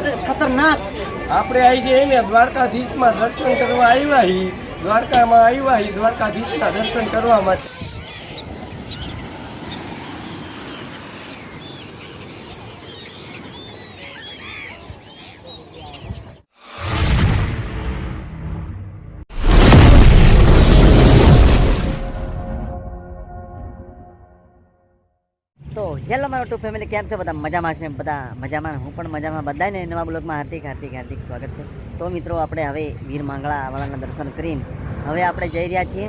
ખતરનાક. આપણે આવી જઈએ ને દ્વારકાધીશમાં દર્શન કરવા આવ્યા હી. દ્વારકામાં આવ્યા હી, દ્વારકાધીશના દર્શન કરવા માટે. હેલો, મારો ટુ ફેમિલી, કેમ છે? બધા મજામાં છે? બધા મજામાં. હું પણ મજામાં. બધાને નવા બ્લોગમાં હાર્દિક હાર્દિક હાર્દિક સ્વાગત છે. તો મિત્રો, આપણે હવે વીર માંગળા વાળાના દર્શન કરીને હવે આપણે જઈ રહ્યા છીએ.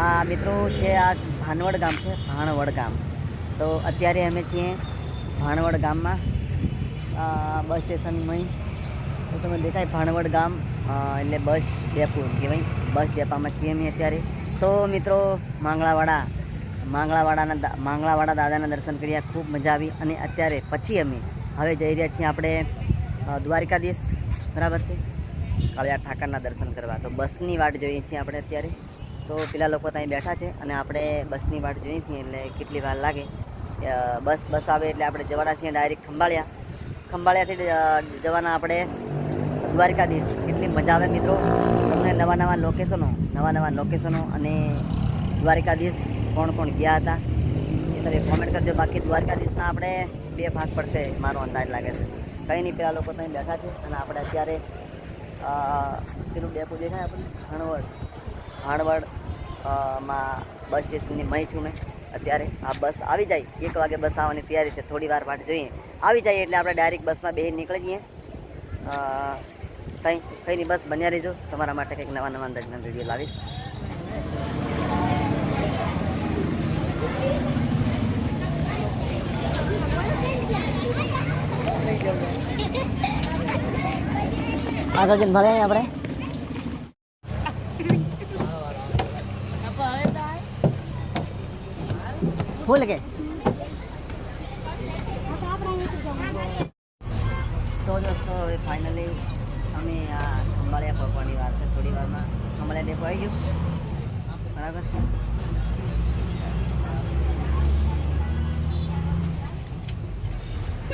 આ મિત્રો છે, આ ભાનવડ ગામ છે, ભાણવડ ગામ. તો અત્યારે અમે છીએ ભાણવડ ગામમાં. બસ સ્ટેશનમાં તો તમે દેખાય ભાણવડ ગામ એટલે બસ ડેપો કહેવાય. બસ ડેપામાં છીએ અમે અત્યારે. તો મિત્રો માંગળાવાડા માંગળાવાડાના માંગળાવાડા દાદાના દર્શન કર્યા, ખૂબ મજા આવી અને અત્યારે પછી અમે હવે જઈ રહ્યા છીએ આપણે દ્વારિકાધીશ. બરાબર છે? કાળિયા ઠાકરના દર્શન કરવા. તો બસની વાટ જોઈએ છીએ આપણે અત્યારે. તો પેલા લોકો ત્યાં બેઠા છે અને આપણે બસની વાટ જોઈએ છીએ એટલે કેટલી વાર લાગે. બસ બસ આવે એટલે આપણે જવાના છીએ ડાયરેક્ટ ખંભાળિયા. ખંભાળિયાથી જવાના આપણે દ્વારકાધીશ. કેટલી મજા આવે મિત્રો. તમને નવા નવા લોકેશનો નવા નવા લોકેશનો અને દ્વારકાધીશ કોણ કોણ ગયા હતા? એ તમે કોમેન્ટ કરજો. બાકી દ્વારકાધીશના આપણે બે ભાગ પડશે, મારો અંદાજ લાગે છે. કંઈ નહીં, પેલા લોકો ત્યાં બેઠા છે અને આપણે અત્યારે પેલું ડેપો દેખાય આપણે હાણવડ. હાણવડમાં બસ સ્ટેશનની મહી છું મેં અત્યારે આ બસ આવી જાય. એક વાગે બસ આવવાની તૈયારી છે. થોડી વાર માટે જોઈએ. આવી જાય એટલે આપણે ડાયરેક્ટ બસમાં બેસી નીકળી જઈએ કંઈ કંઈ નહીં, બસ બન્યા રહેજો. તમારા માટે કંઈક નવા નવા અંદાજના વીડિયો લાવીશ. આગળ જઈને ભલે આપણે. ફૂલ કે? તો દોસ્તો, હવે ફાઇનલી અમે આ ખંભાળિયા પહોંચવાની વાર છે થોડી વારમાં. ખંભાળિયા ડેપો આવી ગયું. બરાબર?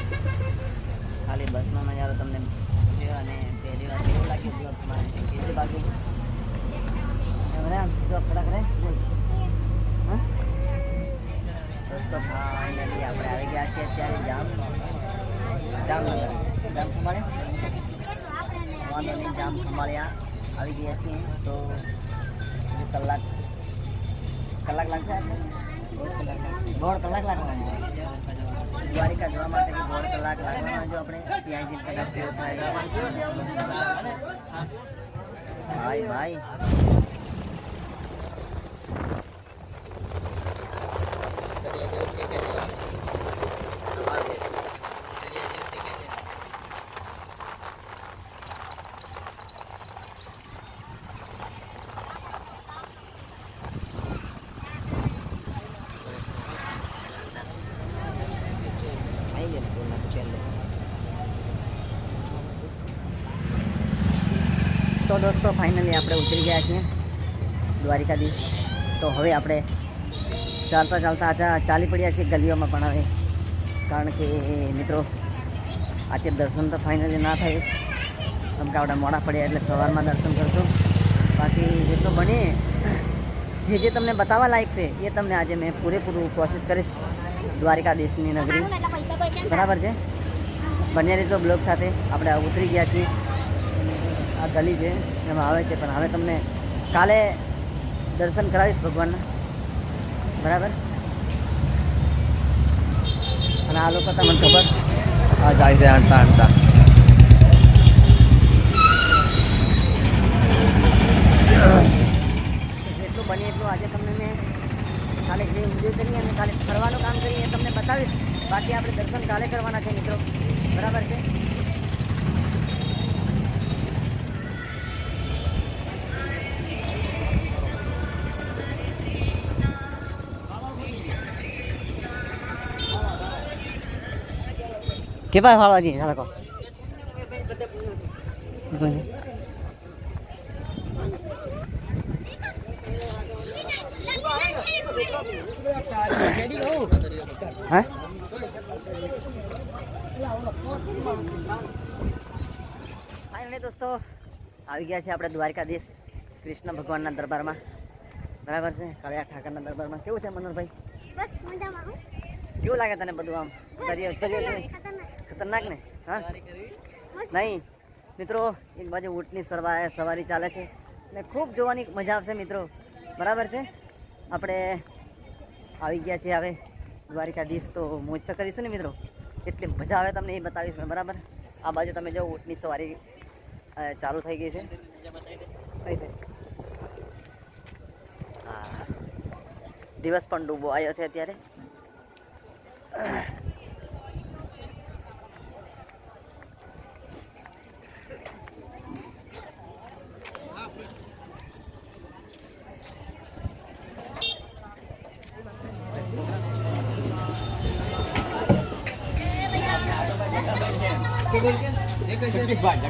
ખાલી બસનો નજારો તમને અને પહેલી વાર કેવું લાગ્યું બ્લોગમાં બીજી બાકી હવે આમ સીધો ખડા કરે દોસ્તો ફાઇનલી આપણે આવી ગયા છીએ અત્યારે જામ જામ ખંભાળિયા? વાંધો નહીં, જામ ખંભાળિયા આવી ગયા છીએ. તો કલાક કલાક લાગશે? દોઢ કલાક લાગવાનો દ્વારિકા જવા માટે દોઢ કલાક લાગવાનો જો આપણે ત્યાં જઈને કદાચ થાય. ભાઈ ભાઈ આવી ગયો ને પૂર્ણ છેલ્લે તો દોસ્તો ફાઇનલી આપણે ઉતરી ગયા છીએ દ્વારિકાધીશ. તો હવે આપણે ચાલતા ચાલતા આજા ચાલી પડ્યા છીએ ગલીઓમાં પણ હવે. કારણ કે મિત્રો આજે દર્શન તો ફાઇનલી ના થાય. કેમ કે આપણે મોડા પડ્યા એટલે સવારમાં દર્શન કરશું. બાકી જેટલું બને જે જે તમને બતાવવા લાયક છે એ તમને આજે મેં પૂરેપૂરું કોશિશ કરીશ દ્વારિકાધીશની નગરી. બરાબર છે? બંને તો બ્લોગ સાથે. આપણે ઉતરી ગયા છીએ. આ ગલી છે એમાં આવે છે પણ હવે તમને કાલે દર્શન કરાવીશ ભગવાનના. બરાબર? અને આ લોકો તમને ખબર? આ જાય છે હણતા હણતા જેટલું બને એટલું આજે તમને મેં કાલે જે એન્જોય કરીએ અને કાલે ફરવાનું કામ કરીએ એ તમને બતાવીશ. બાકી આપણે દર્શન કાલે કરવાના છે મિત્રો. બરાબર? કેવા ફાળવા દઈએ ચાલો કહો હા ફાઇનલી દોસ્તો આવી ગયા છે આપણે દ્વારકાધીશ કૃષ્ણ ભગવાનના દરબારમાં. બરાબર છે? કાળિયા ઠાકરના દરબારમાં. કેવું છે મનોહરભાઈ? બસ મજામાં. કેવું લાગે તને બધું આમ? દરિયો દરિયો? ખતરનાક ને? હા? નહીં. મિત્રો, એક બાજુ ઊંટની સરવા સવારી ચાલે છે. ને ખૂબ જોવાની મજા આવશે મિત્રો. બરાબર છે? આપણે આવી ગયા છીએ હવે દ્વારિકાધીશ. તો મોજ તો કરીશું ને મિત્રો? એટલી મજા આવે તમને એ બતાવીશ મેં, બરાબર? આ બાજુ તમે જો ઊંટની સવારી ચાલુ થઈ ગઈ છે. કઈ છે. દિવસ પણ ડૂબો આવ્યો છે અત્યારે. ಐತೆ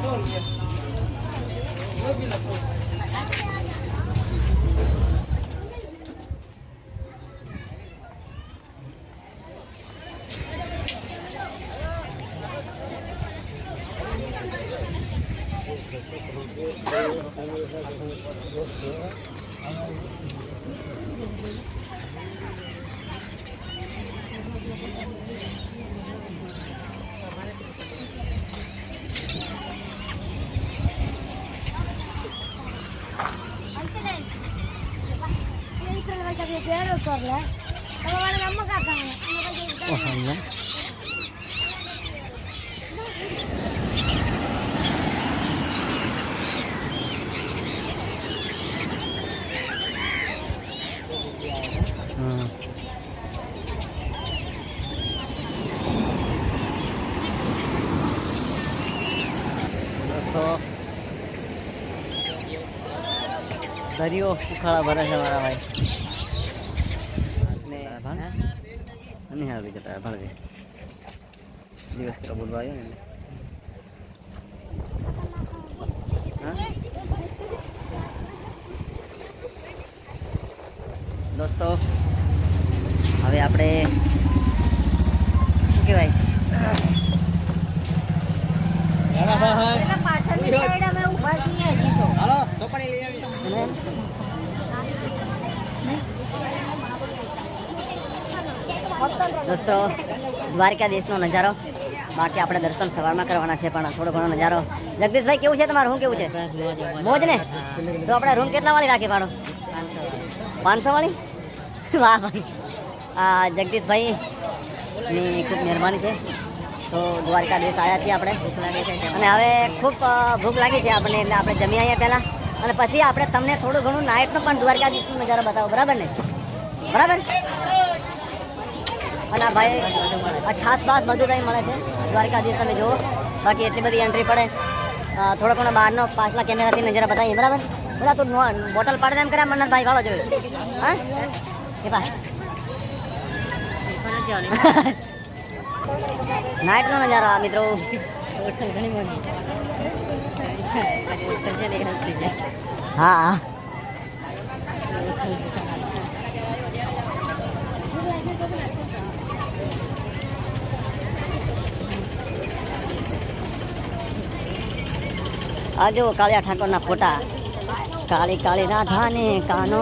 వాళ్ళ అమ్మ కాకుండా दरियो उखाड़ा भरा है हमारा भाई અને હા બી જતા ભણજે દિવસ પેલો બોલવા આવ્યો ને દોસ્તો હવે આપણે શું કહેવાય પાછળની સાઈડ અમે ઊભા છીએ હજી તો અને દોસ્તો દ્વારકાધીશનો નજારો. બાકી આપણે દર્શન સવારમાં કરવાના છે પણ થોડો ઘણો નજારો. જગદીશભાઈ કેવું છે તમારું? શું કેવું છે? મોજ ને? તો આપણે રૂમ કેટલા વાળી રાખીએ ભાડો પાંચસો વાળી વાહ ભાઈ. આ જગદીશભાઈ ની ખૂબ મહેરબાની છે. તો દ્વારકાધીશ આવ્યા છીએ આપણે. અને હવે ખૂબ ભૂખ લાગી છે આપણને એટલે આપણે જમી આવ્યા પહેલાં. અને પછી આપણે તમને થોડું ઘણું નાઇટનો પણ દ્વારકાધીશનો નજારો બતાવો. બરાબર ને? બરાબર? અને આ ભાઈ ખાસ બાસ બધું કંઈ મળે છે. દ્વારકાધીશ, તમે જુઓ. બાકી એટલી બધી એન્ટ્રી પડે. થોડો ઘણો બહારનો પાછલા કેમેરાથી નજરા બતાવીએ. બરાબર? બધા તું બોટલ પાડે એમ કરે મન્નતભાઈ વાળો જોયું. હા? કે ભાઈ. નાઇટનો નજારો આ મિત્રો. હા. આ જો કાળિયા ઠાકોરના ફોટા. કાળી કાળી રાધાને કાનો.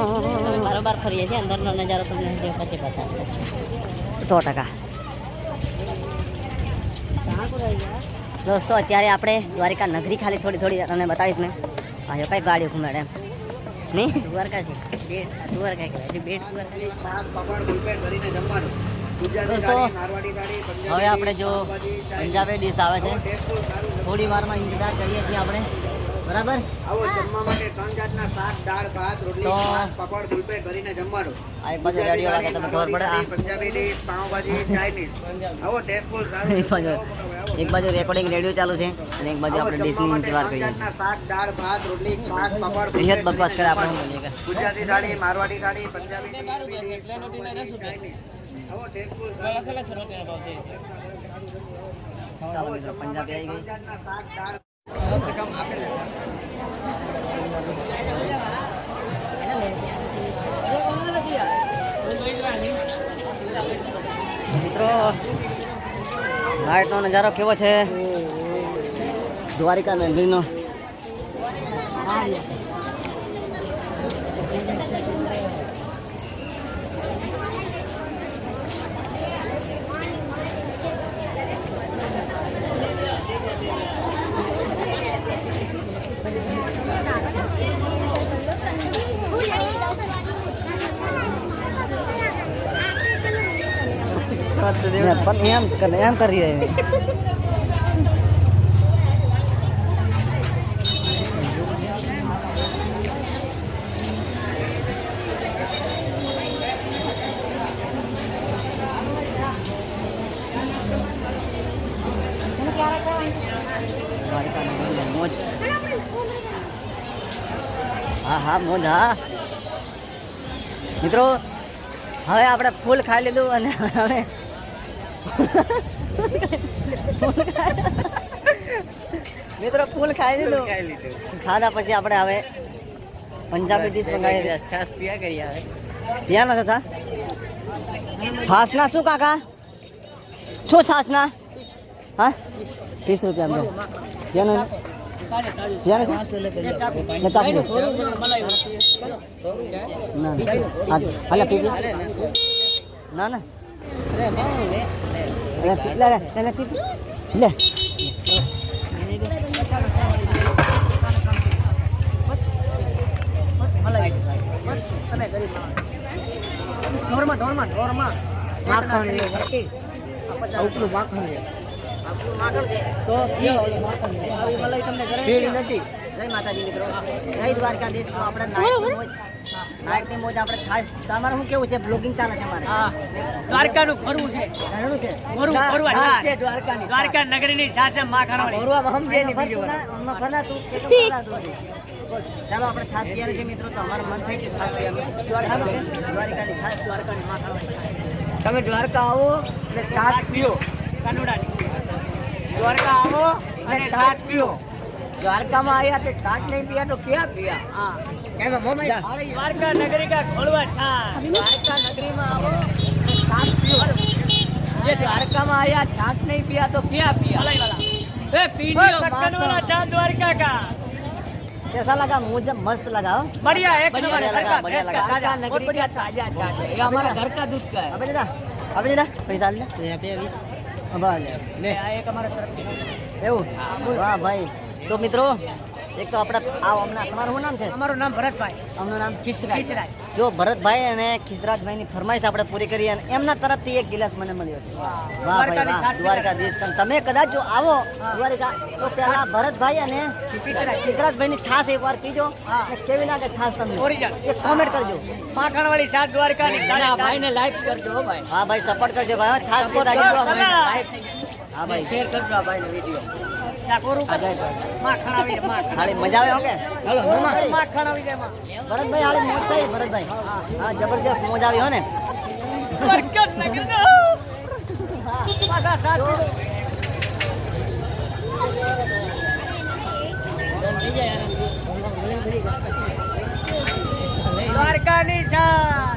બરોબર ફરીએ છીએ અંદરનો નજારો તમને જે પછી બતાવશે. સો ટકા. દોસ્તો અત્યારે આપણે દ્વારિકા નગરી ખાલી થોડી થોડી તમને બતાવીશ ને. આ જો કઈ ગાડી ઘુમાડે એમ. નહીં? દ્વારકા છે. દ્વારકા દોસ્તો હવે આપણે જો પંજાબી ડીશ આવે છે. થોડી વારમાં ઇંતજાર કરીએ છીએ આપણે. બરાબર? આવો જમવા માટે ત્રણ જાતના શાક દાળ ભાત રોટલી છાશ, પાપડ ગુલપેટ કરીને જમવાનું. આ એક બાજુ રેડિયો લાગે તમને ખબર પડે? આ પંજાબી ડીશ પાવભાજી ચાઇનીઝ આવો ટેસ્ટફુલ સારું. એક બાજુ એક બાજુ રેકોર્ડિંગ રેડિયો ચાલુ છે અને એક બાજુ આપણે ડીશની ઇંતજાર કરીએ. શાક દાળ ભાત રોટલી છાશ પાપડ નિહત બકવાસ કરે આપણે ગુજરાતી થાળી મારવાડી થાળી પંજાબી ચાઇનીઝ. આવો ટેસ્ટફુલ મિત્રો પંજાબી આવી ગઈ જાતના શાક દાળ મિત્રો લાઇટનો નજારો કેવો છે? દ્વારિકા નગરીનો મેં પણ એમ એમ કરી મોજ હા હા, મોજ, હા. મિત્રો, હવે આપણે ફૂલ ખાઈ લીધું અને હવે મિત્રો ફૂલ ખાઈ લીધું. ખાધા પછી આપણે હવે પંજાબી ડીશ મંગાવી છાસ પીયા કરી આવે યા ના થતા છાસના શું કાકા? શું છાસના હા? ત્રીસ રૂપિયા બે જેનું જેનું ને ચાપનું ના ના. હા હાલે પીપી ના ના અરે પી લે લે લે પીપી નથી જય માતાજી મિત્રો. જય દ્વારકાધીશ. આપણા આપણે નાઇટની મોજ આપણે ખાસ તમારે શું કેવું છે? બ્લોગિંગ ચાલે છે મારે દ્વારકાનું ફરવું છે. ઘણું છે? ફરવું ફરવા છાસ દ્વારકા નગરીની એમ માખણવાળી. એનો ફરતું ના, હમણાં ફરા તું, કેટલું ફરા તું હજી? ચાલો આપણે ખાસ ગયા છે મિત્રો તો અમારું મન થઈ ગયું છાસ પીવાનું દ્વારકાની ખાસ. દ્વારકાની માખણવાળી તમે દ્વારકા આવો અને છાસ પીઓ. કનુડાની. દ્વારકા આવો અને છાસ પીઓ. દ્વારકામાં આવ્યા તો છાસ નહીં પીયા તો ક્યાં પીયા? હા. દ્વારકા નગરી કા ખોલવા છાસ દ્વારકા નગરીમાં આવો અને છાસ પીઓ જે દ્વારકામાં આવ્યા છાસ નહીં પીયા તો ક્યાં પીયા એ પી લ્યો વાલા છાસ દ્વારકા કા कैसा लगा मुझे मस्त लगा हो बढ़िया एक नंबर बढ़िया है, लगा, घर का बढ़िया भैंस का लगा। ताजा, बहुत बढ़िया ताजा छाछ है ये हमारा घर का दूध का है अबे जरा अबे जरा पैसा ले अब आ जा ले एक हमारा तरफ के એવું વાહ ભાઈ તો મિત્રો એક તો આપણે આ હમણાં તમારું શું નામ છે? અમારું નામ ભરતભાઈ. અમનું નામ ખિસરાજ. ખિસરાજ. જો ભરતભાઈ અને ખિસરાજભાઈની ફરમાઈશ આપણે પૂરી કરી અને એમના તરફથી એક ગિલાસ મને મળ્યો છે. વાહ. ભાઈ વાહ. દ્વારકાધીશ. તમે કદાચ જો આવો દ્વારકા તો પહેલા ભરતભાઈ અને ખિસરાજભાઈની છાસ એક વાર પીજો. કેવી લાગે છાસ તમને? એક કોમેન્ટ કરજો. માખણવાળી છાસ દ્વારકાની ભાઈને લાઈક કરજો ભાઈ. હા ભાઈ સપોર્ટ કરજો ભાઈ. છાસ હા ભાઈ. શેર કરજો ભાઈનો વીડિયો માખણ આવી જાય મજા આવે હો હાલો માખણ આવી જાય. ભરતભાઈ હાલી મોજ થઈ ભરતભાઈ. હા જબરજસ્ત મોજ આવી હો ને? બરકત નગરનો. પાછા સાથ દ્વારકાની છાશ.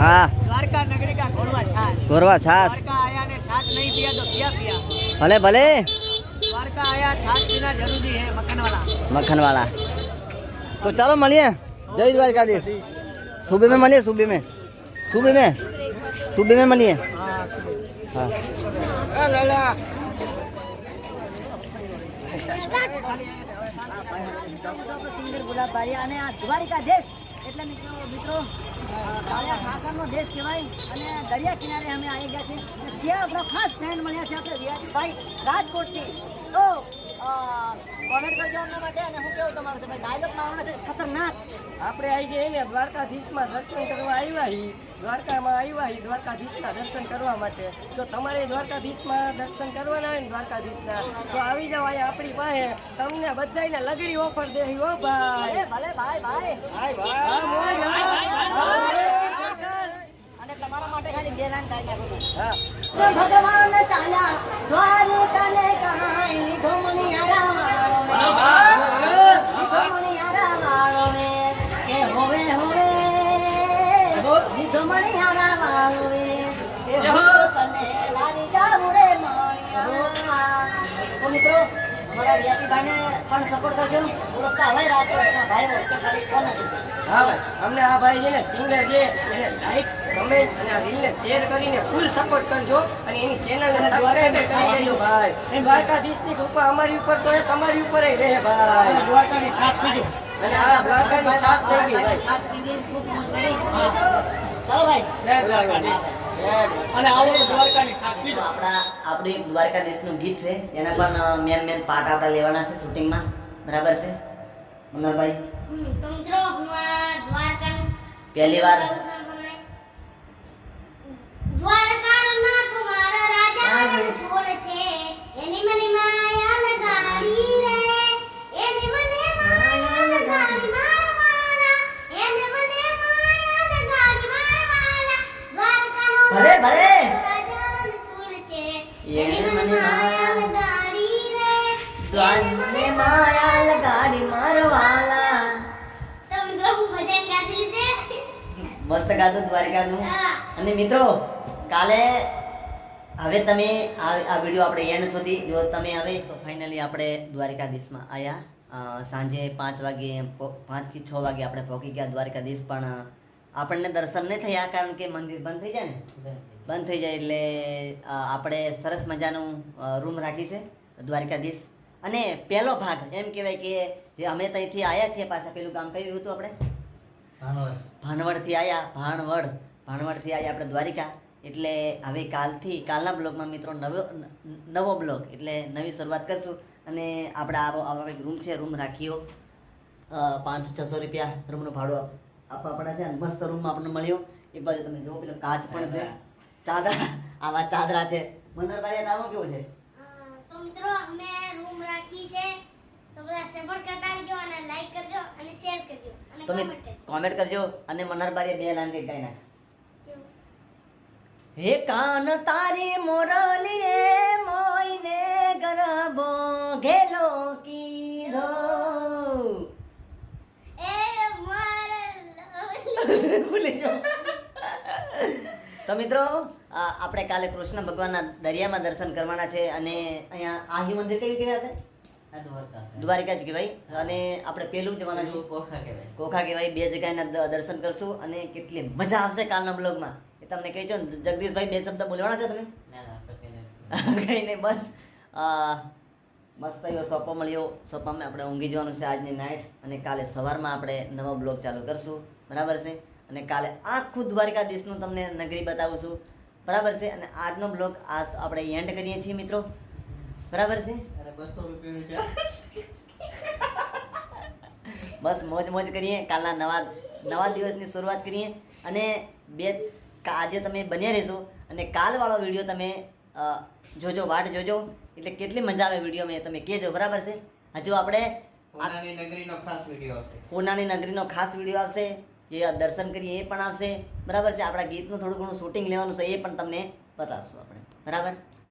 हाँ। छाछ। भले भले। मक्खन वाला। तो चलो मलिए। जय द्वारकाधीश। सुबह में मलिए सुबह में। सुबह में। सुबह में मलिए। सिंगर बारिया ने द्वारिका देश એટલે મિત્રો મિત્રો કાળિયા ઠાકરનો દેશ કહેવાય અને દરિયા કિનારે અમે આવી ગયા છીએ. ત્યાં આપણો ખાસ ફ્રેન્ડ મળ્યા છે, આપણે વિરાટભાઈ રાજકોટથી. તો કોમેન્ટ કરજો અમને માટે અને હું કેવું તમારું ભાઈ ડાયલોગ મારવાનો છે ખતરનાક આપણે આવી જઈએ ને દ્વારકાધીશમાં દર્શન કરવા આવ્યા હી દ્વારકામાં આવ્યા હી દ્વારકાધીશના દર્શન કરવા માટે જો તમારે દ્વારકાધીશમાં દર્શન કરવાના હોય ને દ્વારકાધીશના તો આવી અહીંયા આપણી પાસે તમને બધાને લગડી ઓફર દે હો ભાઈ ભલે ભાઈ ભાઈ તમારા માટે ખાલી બે લાઈન કાઢી નાખું છું. ભગવાન ચાલ્યા કાંઈ લીધો અમને આ ભાઈ છે ને સિંગર છે. એને લાઈક કમેન્ટ અને આ રીલને શેર કરીને ફૂલ સપોર્ટ કરજો. અને એની ચેનલને ભાઈ. એ દ્વારકાધીશની કૃપા અમારી ઉપર તો એ તમારી ઉપર રહે ભાઈ. દ્વારકાની ખાસ કીધું અને આ દ્વારકાની ખાસ કીધી ખૂબ મસ્ત આપણા આપણું એક ગીત છે. એના પણ મેન મેન પાર્ટ આપણે લેવાના છે શૂટિંગમાં બરાબર છે? મનોહરભાઈ દ્વારકા પહેલી વાર દ્વારકાનો નાથ મારા રાજા છોડ છે. એની મને મસ્ત ગાધું દ્વારિકાનું અને મિત્રો, કાલે હવે તમે આ વીડિયો આપણે એન્ડ સુધી જો તમે હવે તો ફાઇનલી આપણે દ્વારિકાધીશમાં આવ્યા સાંજે પાંચ વાગે પાંચ પાંચથી છ વાગે આપણે પહોંચી ગયા દ્વારિકાધીશ, પણ આપણને દર્શન નહીં થયા, કારણ કે મંદિર બંધ થઈ જાય ને? બંધ થઈ જાય એટલે આપણે સરસ મજાનું રૂમ રાખી છે, દ્વારિકાધીશ. અને પહેલો ભાગ, એમ કહેવાય કે જે અમે ત્યાંથી આવ્યા છીએ પાછા, પેલું કામ કયું હતું આપણે? ભાણવડથી આવ્યા ભાણવડ. ભાણવડથી આવ્યા આપણે દ્વારિકા. એટલે હવે કાલથી કાલના બ્લોગમાં મિત્રો નવો નવો બ્લોગ. એટલે નવી શરૂઆત કરશું. અને આપણે આવો આવો કંઈક રૂમ છે રૂમ રાખીઓ. પાંચસો છસો રૂપિયા રૂમનું ભાડું આપ- આપવા પડે છે. અને મસ્ત રૂમમાં આપણને મળ્યો. એ બાજુ તમે જુઓ પેલો કાચ પણ છે. ચાદરા. આવા ચાદરા છે. મનોહરભાઈ નામ કેવું છે? તો મિત્રો અમે રૂમ રાખી છે. તો બધા સપોર્ટ કરતા રહેજો અને લાઈક કરજો અને શેર કરજો અને તમે કમેન્ટ કરજો. અને મનોહરભાઈએ બે લાઈન ગાઈ નાખ. હે કાન તારી મોરલીએ મોઈને ગરબો ઘેલો કીધો. એ મારા ભૂલી ગયો. તો મિત્રો આપણે કાલે કૃષ્ણ ભગવાનના દરિયામાં દર્શન કરવાના છે અને અહીંયા આહી મંદિર કયું કહેવાય આપણે? દ્વારિકા જ કહેવાય. અને આપણે પેલું જવાના છે. કોખા કહેવાય. બે જગ્યાના દર્શન કરશું અને કેટલી મજા આવશે કાલના બ્લોગમાં. એ તમને કહેજો ને. જગદીશભાઈ બે શબ્દ બોલવાના છો તમે? કઈ નહીં બસ. મસ્ત એવો સોપો મળ્યો. સોપામાં આપણે ઊંઘી જવાનું છે આજની નાઇટ અને કાલે સવારમાં આપણે નવો બ્લોગ ચાલુ કરશું. બરાબર છે? અને કાલે આખું દ્વારકાધીશનું તમને નગરી બતાવું છું. બરાબર છે? અને આજનો બ્લોગ આ આપણે એન્ડ કરીએ છીએ મિત્રો. બરાબર છે? બસ મોજ મોજ કરીએ. કાલના નવા નવા દિવસની શરૂઆત કરીએ. અને બે આજે તમે બન્યા રહેશો. અને કાલવાળો વીડિયો તમે જોજો વાટ જોજો. એટલે કેટલી મજા આવે વીડિયો મેં તમે કહેજો. બરાબર છે? હજુ આપણે હોનાની નગરીનો ખાસ વીડિયો આવશે. હોનાની નગરીનો ખાસ વીડિયો આવશે. જે દર્શન કરીએ એ પણ આવશે. બરાબર છે? આપણા ગીતનું થોડું ઘણું શૂટિંગ લેવાનું છે એ પણ તમને બતાવશું આપણે. બરાબર?